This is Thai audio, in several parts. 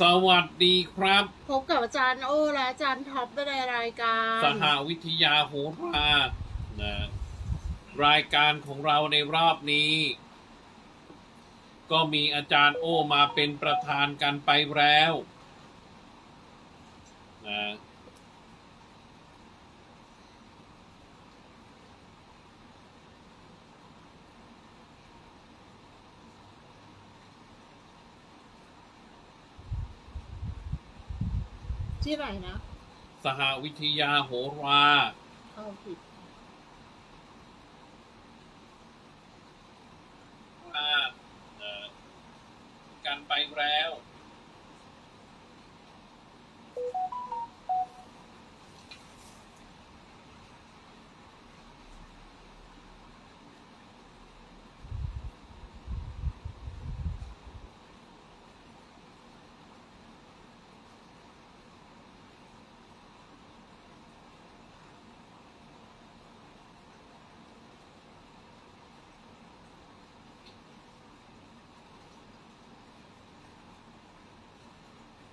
สวัสดีครับ พบกับอาจารย์โอ้และอาจารย์ท็อปในรายการ สหวิทยาโหรานะรายการของเราในรอบนี้ ก็มีอาจารย์โอมาเป็นประธานกันไปแล้วนะ ที่ไหนนะ สหวิทยาโหราเข้าผิด มานะกันไปแล้ว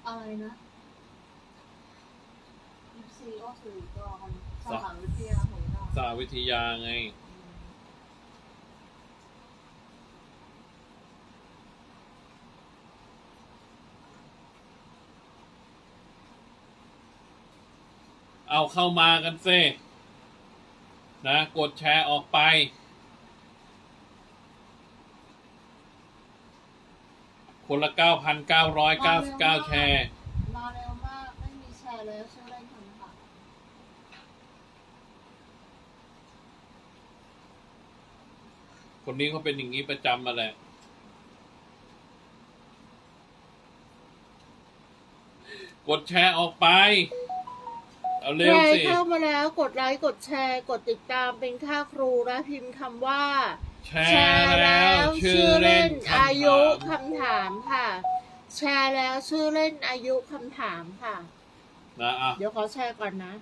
อะไรนะซีก็สื่อกรอนสหวิทยาของเราสหวิทยาไง เอาเข้ามากันเซ่นะ กดแชร์ออกไป คนละ9,999แชร์ มาเร็วมาก ไม่มีแชร์แล้วชื่อเล่นคำถามคนนี้เขาเป็นอย่างนี้ประจำมาแหละ กดแชร์ออกไป เอาเร็ใควรสิ เข้ามาแล้วกดไลค์ กดแชร์ กดติดตามเป็นค่าครูและพิมพ์คำว่า แชร์แล้วชื่อเล่นคำถามอายุคำถามค่ะ แชร์แล้วชื่อเล่นอายุคำถามค่ะ นะอะเดี๋ยวขอแชร์ก่อนนะ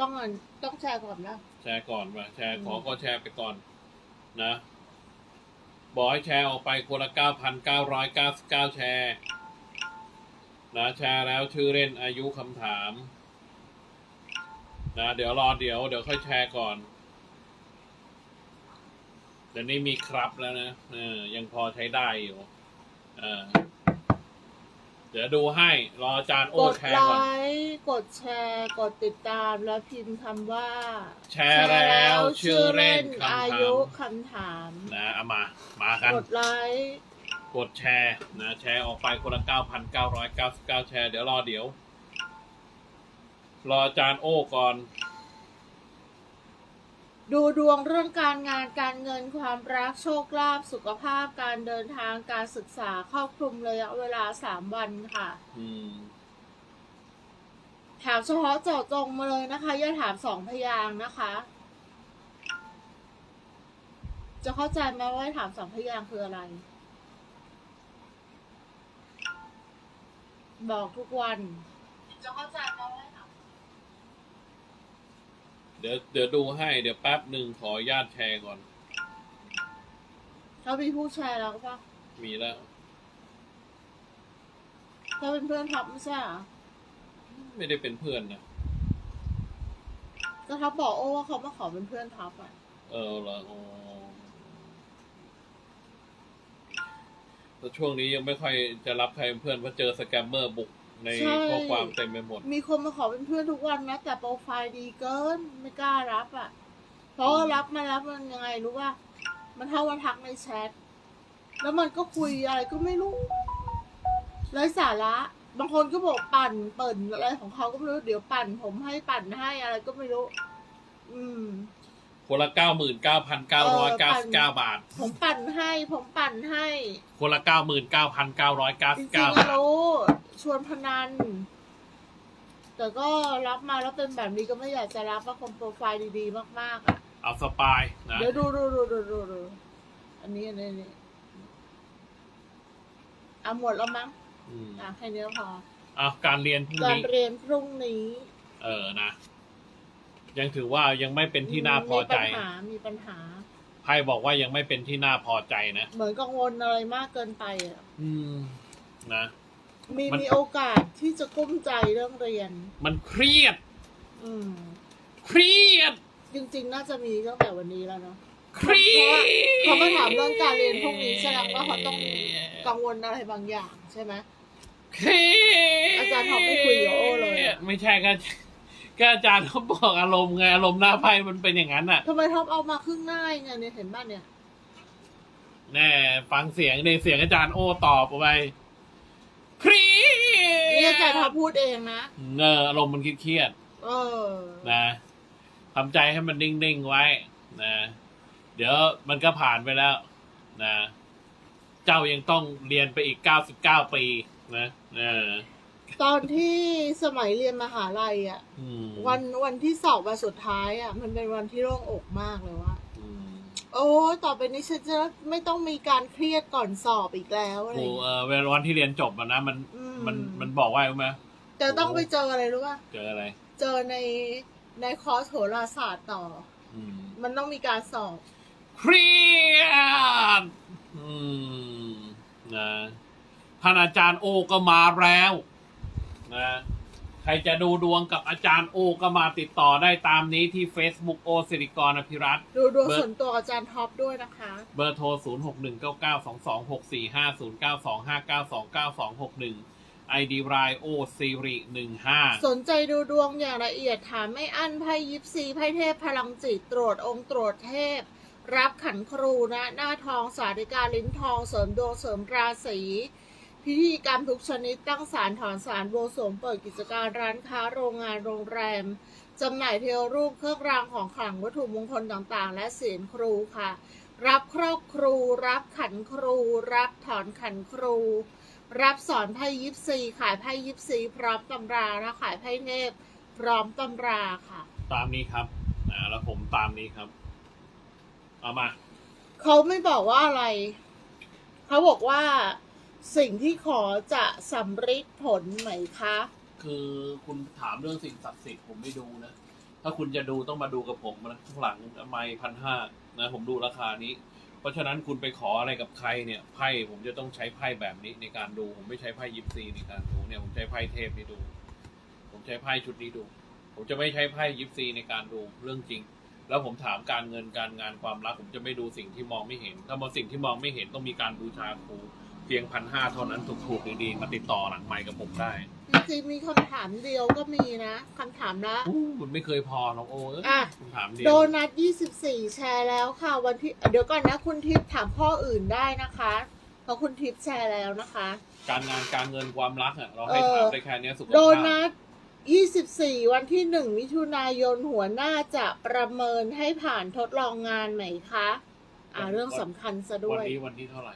ต้องเงินต้องแชร์ก่อนนะแชร์ก่อนมาแชร์อืมขอก็แชร์ไปก่อนนะบอกให้แชร์ออกไปคนละ 9,999 แชร์นะแชร์แล้วชื่อเล่นอายุคำถามนะเดี๋ยวรอเดี๋ยวเดี๋ยวค่อยแชร์ก่อน เดี๋ยวนี้มีครับแล้วนะเออยังพอใช้ได้อยู่ เออเดี๋ยวดูให้ รออาจารย์โอ้กดแชไลร์ก่อน ค์กดแชร์ กดติดตามแล้วพิมพ์คำว่าแชร์แล้วชื่อเล่นคำอาถายุมคำถาม นะเอามา มากัน กดไลค์กดแชร์นะแชร์ออกไปคนละ 9,999 แชร์ เดี๋ยวรอเดี๋ยว รออาจารย์โอ้ก่อน ดูดวงเรื่องการงานการเงินความรักโชคลาภสุขภาพการเดินทางการศึกษาครอบคลุมระยะเวลาสามวันค่ะอืมถามเฉพาะเจาะจงมาเลยนะคะ อย่าถามสองพยางค์นะคะ จะเข้าใจไหมว่าถามสองพยางค์คืออะไร บอกทุกวัน จะเข้าใจไหมว่าถาม เดี๋ยวเดี๋ยวดูให้เดี๋ยวแป๊บหนึ่งขออนุญาตแชร์ก่อน เขามีผู้แชร์แล้วปะมีแล้ว เขาเป็นเพื่อนท็อปไม่ใช่เหรอไม่ได้เป็นเพื่อนนะก็ท็อปบอกโอ้ว่าเขามาขอเป็นเพื่อนท็อปอะ เออเหรออ๋อแล้วช่วงนี้ยังไม่ค่อยจะรับใครเป็นเพื่อนเพราะเจอสแกมเมอร์บุก ในใช่ ข้อความเต็มไปหมด มีคนมาขอเป็นเพื่อนทุกวันนะแต่โปรไฟล์ดีเกินไม่กล้ารับอะ เพราะว่ารับมาแล้วมันยังไงรู้ป่ะมันเท่าวันทักในแชทแล้วมันก็คุยอะไรก็ไม่รู้ไร้สาระ บางคนก็บอกปั่นเปิ่นอะไรของเขาก็ไม่รู้เดี๋ยวปั่น ผมให้ปั่นให้อะไรก็ไม่รู้ อืม คนละ99,999บาท ผมปั่นให้ ผมปั่นให้ คนละจริง99,999ๆบาอะท รู้ชวนพนัน แต่ก็รับมาแล้วเป็นแบบนี้ก็ไม่อยากจะรับว่าคนโปรไฟล์ดีๆ มากๆอะเอาสปายนะเดี๋ยวดูดูดูดูดูดูอันนี้อันนี้อันนี้เอาหมดแล้วมั้งอืมอะแค่นี้พอ เอาการเรียนพรุ่งการนี้ เรียนพรุ่งนี้ เออนะ ยังถือว่ายังไม่เป็นที่น่าพอใจ มีปัญหา มีปัญหา ไพ่บอกว่ายังไม่เป็นที่น่าพอใจนะ เหมือนกังวลอะไรมากเกินไปอะอืม นะ มีมัน มีโอกาสที่จะกุ้มใจเรื่องเรียน มันเครียด อืม เครียด จริงๆ น่าจะมีตั้งแต่วันนี้แล้วเนาะ เครียดเขามาถามเรื่องการเรียนพวกนี้แสดงว่าเขาต้อง กังวลอะไรบางอย่างใช่ไหม เครียดอาจารย์ท็อปไม่คุยกับโอ้เลยอะ ไม่ใช่ก็ ก็อาจารย์เขาบอกอารมณ์ไงอารมณ์หน้าไพ่มันเป็นอย่างนั้นอะทำไมท็อปเอามาครึ่งหน้าไงเนี่ยเห็นบ้านเนี่ย แน่ฟังเสียงในเสียงอาจารย์โอตอบออกไปเครียดนี่อาจารย์ท็อปพูดเองนะเอออารมณ์มันเครียดเออๆนะทำใจให้มันนิ่งๆไว้ นะ เดี๋ยวมันก็ผ่านไปแล้ว นะ เจ้ายังต้องเรียนไปอีกเก้าสิบเก้าปี นะเออ ตอนที่สมัยเรียนมหาลัยอะ อืมวันวันที่สอบวันสุดท้ายอะ มันเป็นวันที่โล่งอกมากเลยว่า อืมโอ้ต่อไปนี้ฉันจะไม่ต้องมีการเครียดก่อนสอบอีกแล้วอะไรโอ้อย่างเอเงี้ยอเวลาวันที่เรียนจบอะนะมันอืม มันมันบอกว่ารู้ไหมแต่ต้องไปเจออะไรรู้ป่ะ เจออะไร เจอในในคอร์สโหราศาสตร์ต่อ อืมมันต้องมีการสอบ เครียดอืมนะท่านอาจารย์โอก็มาแล้ว นะใครจะดูดวงกับอาจารย์โอก็มาติดต่อได้ตามนี้ที่ Facebook โอสิริกรอภิรัตน์ดูดวงเบอร์ส่วนตัวอาจารย์ท็อปด้วยนะคะ เบอร์โทร 0 6 1 9 9 2 2 6 4 5 0 9 2 5 9 2 9 2 6 1 ID รายโอซีรี15สนใจดูดวงอย่างละเอียดถามไม่อั้นไพ่ยิปซีไพ่เทพพลังจิตตรวจองค์ตรวจเทพ รับขันครูนะ หน้าทองสาธิกาลิ้นทองเสริมดวงเสริมราศี พิธีกรรมทุกชนิดตั้งสารถอนสารโบวงสรวงเปิดกิจการร้านค้าโรงงานโรงแรมจำหน่ายเทวรูปเครื่องรางของขลังวัตถุมงคลต่างๆ และเสียนครูค่ะ รับครอบครู รับขันครู รับถอนขันครู รับสอนไพ่ยิปซีขายไพ่ยิปซีพร้อมตำราและขายไพ่เทพพร้อมตำราค่ะ ตามนี้ครับอ่าแล้วผมตามนี้ครับ เอามา เขาไม่บอกว่าอะไร เขาบอกว่า สิ่งที่ขอจะสำเร็จผลไหมคะ คือคุณถามเรื่องสิ่งศักดิ์สิทธิ์ผมไม่ดูนะ ถ้าคุณจะดูต้องมาดูกับผมนะข้างหลังไม่พันห้านะผมดูราคานี้ เพราะฉะนั้นคุณไปขออะไรกับใครเนี่ยไพ่ผมจะต้องใช้ไพ่แบบนี้ในการดูผมไม่ใช้ไพ่ยิปซีในการดูเนี่ยผมใช้ไพ่เทพนี่ดู ผมใช้ไพ่ชุดนี้ดู ผมจะไม่ใช้ไพ่ยิปซีในการดูเรื่องจริง แล้วผมถามการเงินการงานความรัก ผมจะไม่ดูสิ่งที่มองไม่เห็น ถ้ามองสิ่งที่มองไม่เห็นต้องมีการบูชาครู เพียงพันห้าเท่านั้นถูกๆดีๆมาติดต่อหลังไมค์กับผมได้จริงๆมีคำถามเดียวก็มีนะคำถามละ อู้มันไม่เคยพอหรอกโอ้เอ้ยอะคุณถามเดียวโดนัท24 แชร์แล้วค่ะ วันที่ เดี๋ยวก่อนนะคุณทิพย์ถามข้ออื่นได้นะคะเพราะคุณทิพย์แชร์แล้วนะคะ การงานการเงินความรักอะเราให้เออ ถามได้แค่เนี้ยสุขโดภาพนัท24 วันที่ 1 มิถุนายนหัวหน้าจะประเมินให้ผ่านทดลองงานไหมคะ อ่าเรื่องสำคัญซะด้วัวนย นี้วันที่เท่าไหร่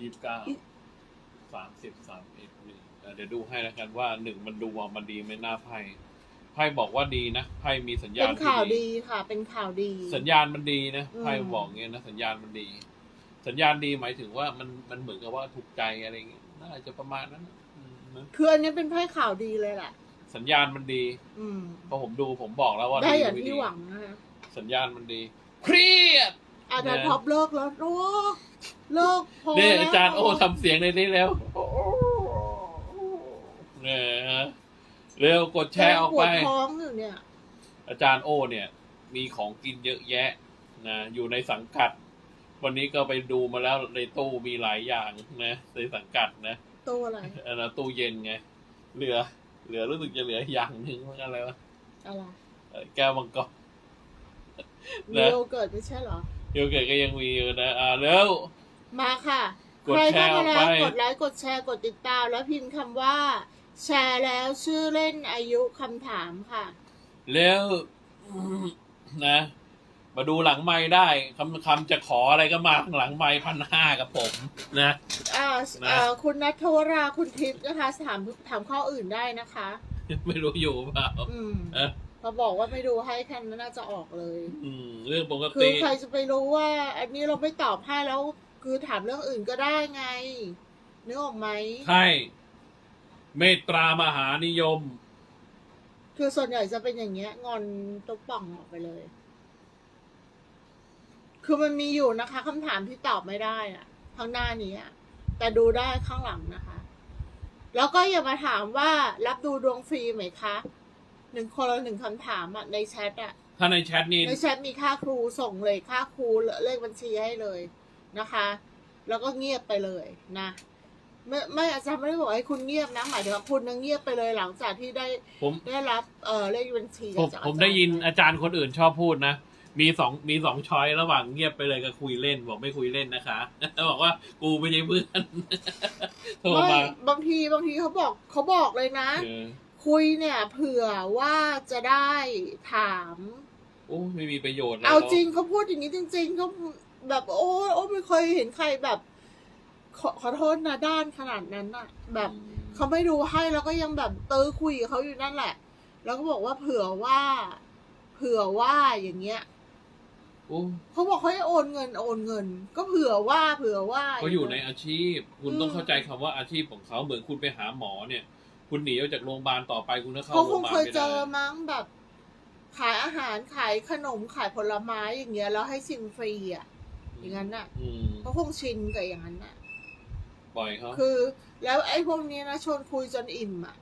ยี่สิบเก้าสามสิบสามเอ็ดหนึ่งเดี๋ยวดูให้แล้วกันว่าหนึ่งมันดูว่ามันดีไหม่น่าไพ่ไพ่บอกว่าดีนะไพ่มีสัญญาเป็ณนที่ข่าวดีค่ะ เป็นข่าวดี สัญญาณมันดีนะอืมไพ่บอกเงี้ยนะสัญญาณมันดี สัญญาณดีหมายถึงว่ามันมันเหมือนกับว่าถูกใจอะไรเงี้ยน่าจะประมาณนั้นนะอืมนะคืออันนี้เป็นไพ่ข่าวดีเลยแหละสัญญาณมันดี อืมพอผมดูผมบอกแล้วว่าได้อย่างม่ที่หวังนะคะสัญญาณมันดี เครียดอาจารย์นะท็อปเลิกแล้วโอ้ เลิกพอเนี่ยแล้วอาจารย์โอ้ทำเสียงในนี้แล้วเนี่ยฮะเร็วกดแชร์ออกไป ปวดท้องอยู่เนี่ย อาจารย์โอ้เนี่ย มีของกินเยอะแยะนะอยู่ในสังกัด วันนี้ก็ไปดูมาแล้วในตู้มีหลายอย่างนะในสังกัดนะตัวอะไร อันนั้นตู้เย็นไง เหลือ เหลือรู้สึกจะเหลืออย่างหนึ่งว่าอะไรวะอะไรเอ่อแก้วมังกรมีนะโยเกิร์ตไม่ใช่เหรอ โยเกิร์ตก็ยังมีอยู่นะอ่าเร็วมาค่ะกดใครแชเข้าร์มาออกแล้วไปกดไลค์กดแชร์กดติดตาม แล้วพิมพ์คำว่า แชร์แล้วชื่อเล่นอายุคำถามค่ะ แล้วนะ มาดูหลังไม้ได้คำคำจะขออะไรก็มาข้างหลังไม้พันห้ากับผมนะอ่านะอ่าคุณนัทวราคุณทิพย์นะคะถามถามข้ออื่นได้นะคะ ไม่รู้อยู่เปล่า อืม เออ พอบอกว่าไม่ดูให้แค่นั้นน่าจะออกเลย อืม เรื่องปกคืติอใครจะไปรู้ว่า อันนี้เราไม่ตอบให้แล้ว คือถามเรื่องอื่นก็ได้ไงนึกออกไหม ใช่ เมตตามหานิยม คือส่วนใหญ่จะเป็นอย่างเงี้ย งอนตุ๊กป่องออกไปเลย คือมันมีอยู่นะคะคำถามที่ตอบไม่ได้อะข้างหน้านี้อะแต่ดูได้ข้างหลังนะคะ แล้วก็อย่ามาถามว่ารับดูดวงฟรีไหมคะ หนึ่งคนละหนึ่งคำถามอะในแชทอะถ้าในแชทนี่ในแชทมีค่าครูส่งเลยค่าครูเลขบัญชีให้เลยนะคะ แล้วก็เงียบไปเลยนะไม่ไม่อาจารย์ไม่ได้บอกให้คุณเงียบนะหมายถึงว่าคุณนะเงียบไปเลยหลังจากที่ได้ผมได้รับเอ่อเลขบัญชีผมจากผมอาจารได้ยินอาจารย์คนอื่นชอบพูดนะมีสองมีสองช้อยระหว่างเงียบไปเลยกับคุยเล่น บอกไม่คุยเล่นนะคะบอกว่ากูไม่ใช่เพื่อนโทรไม่มาบางทีบางทีเขาบอกเขาบอกเลยนะเออ คุยเนี่ยเผื่อว่าจะได้ถามโอ้ไม่มีประโยชน์ลยเอาหจริงเขาพูดอย่างนี้จริงๆเขาแบบโอ้โอ้ไม่เคยเห็นใครแบบขอขอโทษนะด้านขนาดนั้นน่ะแบบเขาไม่ดูให้แล้วก็ยังแบบเตอคุยกับเขาอยู่นั่นแหละ แล้วก็บอกว่าเผื่อว่า เผื่อว่าอย่างเงี้ยโอ้เขาบอกเขาให้โอนเงินโอนเงิน ก็เผื่อว่าเผื่อว่าเขาอยู่ในอาชีพ คุณอืมต้องเข้าใจคำว่าอาชีพของเขาเหมือนคุณไปหาหมอเนี่ย คุณหนีออกจากโรงพยาบาลต่อไปคุณก็เข้าเขาโรคงงพยาบาลเคยไม่เจได้อมั้งแบบ ขายอาหารขายขนมขายผลไม้อย่างเงี้ยแล้วให้ชิมฟรีอะ อย่างนั้นน่ะ อืมเขาคงชินกับอย่างนั้นน่ะ ปล่อยเขาคือ แล้วไอ้พวกเนี้ยนะชวนคุยจนอิ่มอะ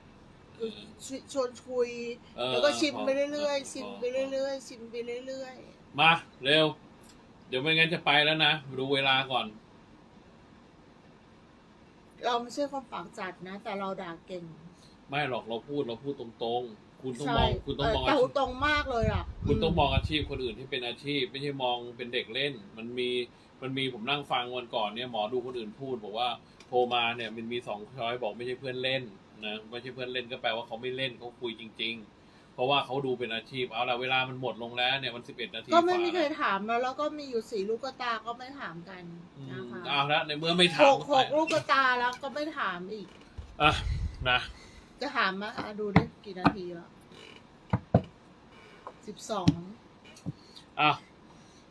คือชชวนคุย เออแล้วก็ชิมพอไปเรื่อยพๆชิมไปพเรื่อยๆชิมไปเรื่อยมาเร็ว เดี๋ยวไม่งั้นจะไปแล้วนะดูเวลาก่อน ๆเราไม่ใช่คนปากจัดนะ แต่เราด่าเก่ง ไม่หรอกเราพูดเราพูดตรงๆ คุณต้องใช่มองคุณต้องมองเแต่อาชีพตรงมากเลยอะ คุณต้องมองอาชีพคนอื่นที่เป็นอาชีพ ไม่ใช่มองเป็นเด็กเล่น มันมีมันมีผมนั่งฟังวันก่อนเนี่ยหมอดูคนอื่นพูด บอกว่าโทรมาเนี่ยมันมีสองช้อยบอกไม่ใช่เพื่อนเล่นนะไม่ใช่เพื่อนเล่นก็แปลว่าเขาไม่เล่นเขาคุยจริงๆเพราะว่าเขาดูเป็นอาชีพเอาละเวลามันหมดลงแล้วเนี่ยมันสิบเอ็ดนาทีก็ไม่ฝ่ามีใครแล้วถามแล้วแล้วก็มีอยู่สี่ลูกตาก็ไม่ถามกันอืนะมคะเอาละในเมื่อไม่หถามกหกลูกตาแล้วก็ไม่ถามอีกอะนะ จะถามไหมอะดูดิกี่นาทีแล้วสิบสองอะ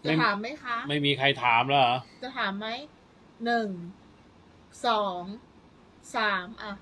จะไม่ถามไหมคะ ไม่มีใครถามแล้วเหรอ จะถามไหมหนึ่งสองสามอะ